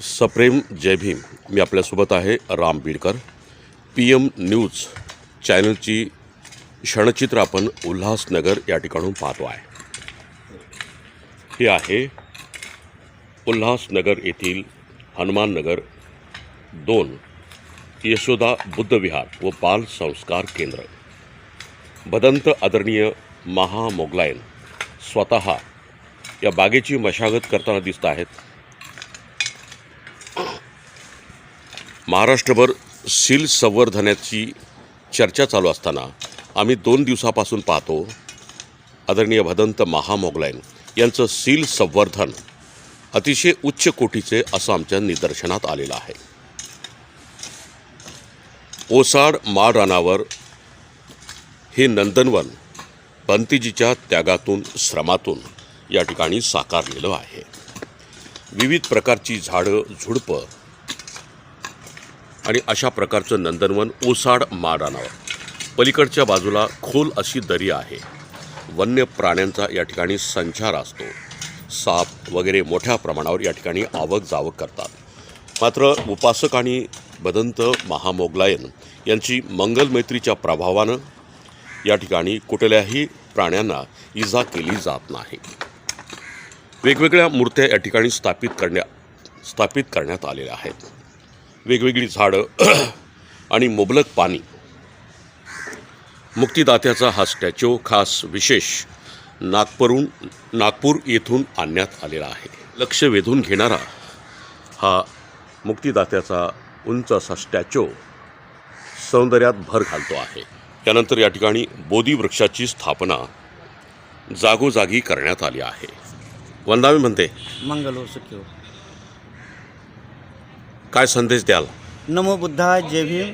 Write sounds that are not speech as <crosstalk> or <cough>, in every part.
सप्रेम जय भीम. मी आपल्यासोबत आहे Ram Bidkar. P M news चॅनलची क्षणचित्र आपण उल्हासनगर या ठिकाणून पाहतो आहे. हे आहे उल्हासनगर येथील हनुमाननगर दोन यशोदा बुद्धविहार व बाल संस्कार केंद्र. भदंत आदरणीय महामोगलायन स्वतः या बागेची मशागत करताना दिसत आहेत. महाराष्ट्रभर सील संवर्धनाची चर्चा चालू असताना आम्ही दोन दिवसापासून पाहतो आदरणीय भदंत महामोगलायन यांचं सील संवर्धन अतिशय उच्च कोटीचे असं आमच्या निदर्शनात आलेलं आहे. ओसाड माळ रानावर हे नंदनवन पंतीजीच्या त्यागातून श्रमातून या ठिकाणी साकारलेलं आहे. विविध प्रकारची झाडं झुडपं आणि अशा प्रकारचं नंदनवन ओसाड माळरानावर पलीकडच्या बाजूला खोल अशी दरी आहे. वन्य प्राण्यांचा या ठिकाणी संचार असतो. साप वगैरे मोठ्या प्रमाणावर या ठिकाणी आवक जावक करतात. मात्र उपासक आणि बदंत महामोगलायन यांची मंगलमैत्रीच्या प्रभावानं या ठिकाणी कुठल्याही प्राण्यांना इजा केली जात नाही. वेगवेगळ्या मूर्त्या या ठिकाणी स्थापित करण्या स्थापित करण्यात आलेल्या आहेत. वेगवेगळी झाडं <clears throat> आणि मुबलक पाणी. मुक्तिदात्याचा हा स्टॅच्यू खास विशेष नागपूरून नागपूर येथून आणण्यात आलेला आहे. लक्ष वेधून घेणारा हा मुक्तिदात्याचा उंच असा स्टॅच्यू सौंदर्यात भर घालतो आहे. त्यानंतर या ठिकाणी बोधी वृक्षाची स्थापना जागोजागी करण्यात आली आहे. वंदावी म्हणते मंगल हो. सुखी काय संदेश द्याल? नमो बुद्धाय जय भीम.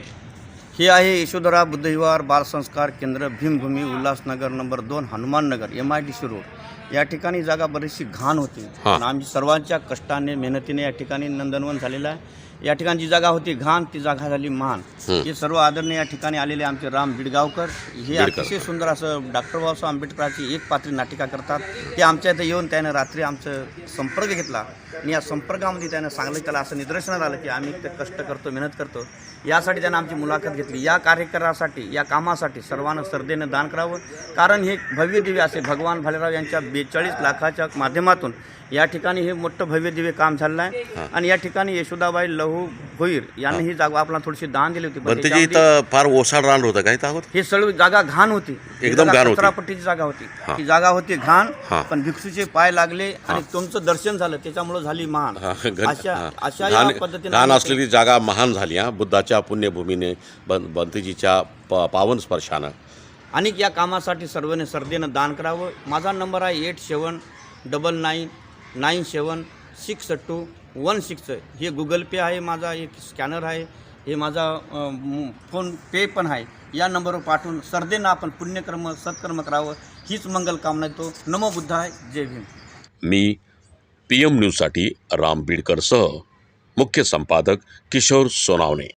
हे आहे यशोधरा बुद्धविहार बालसंस्कार केंद्र भीमभूमी उल्हासनगर नंबर दोन Hanumannagar M I D C road या ठिकाणी जागा बरीचशी घाण होती. पण आम्ही सर्वांच्या कष्टाने मेहनतीने या ठिकाणी नंदनवन झालेलं आहे. या ठिकाणी जी जागा होती घाण ती जागा झाली महान. हं. सर्व आदरणीय या ठिकाणी आलेले आमचे राम बिडगावकर हे. अतिशय सुंदर असं डॉक्टर बाबासाहेब आंबेडकरांची एक पात्री नाटिका करतात. ते आमच्या इथं येऊन त्यानं रात्री आमचं संपर्क घेतला आणि या संपर्कामध्ये त्यानं सांगलं त्याला असं निदर्शनात आलं की आम्ही ते कष्ट करतो मेहनत करतो. यासाठी त्यानं आमची मुलाखत घेतली. या कार्यक्रमासाठी या कामासाठी सर्वांना श्रद्धेनं दान करावं. कारण हे भव्य दिव्य असे भगवान भालेराव यांच्या बेचाळीस लाखाच्या माध्यमातून या ठिकाणी हे मोठं भव्य दिव्य काम झालेलं आहे. आणि या ठिकाणी यशोदाबाई लहू भोईर यांनी ही. जागा आपल्याला थोडीशी दान दिली होती पण त्याच्यामध्ये इथं फार ओसाड रान होतं काय अगोदर? हे सर्व जागा घाण होती. एकदम जागा घाण होती. कचरापट्टीची जागा होती. हा. ती जागा होती घाण हा. पण भिक्षूचे पाय लागले आणि तुमचं दर्शन झालं त्याच्यामुळे झाली महान. हा, अशा हा. अशा या घाण पद्धतीने घाण असलेली जागा महान झाली हा. बुद्धाच्या पुण्यभूमीने बं बंतीजीच्या प पावन स्पर्शानं. आणि या कामासाठी सर्वांनी श्रद्धेनं दान करावं. माझा नंबर आहे eight seven double nine nine seven six two one six हे गुगल पे आहे माझा एक स्कॅनर आहे हे माझा फोन पे पण आहे. या नंबरवर पाठवून श्रद्धेनं आपण पुण्यकर्म सत्कर्म करावं हीच मंगल कामना तो नमो बुद्धाय जय भीम. मी पी एम न्यूजसाठी राम बीडकरसह मुख्य संपादक किशोर सोनावणे.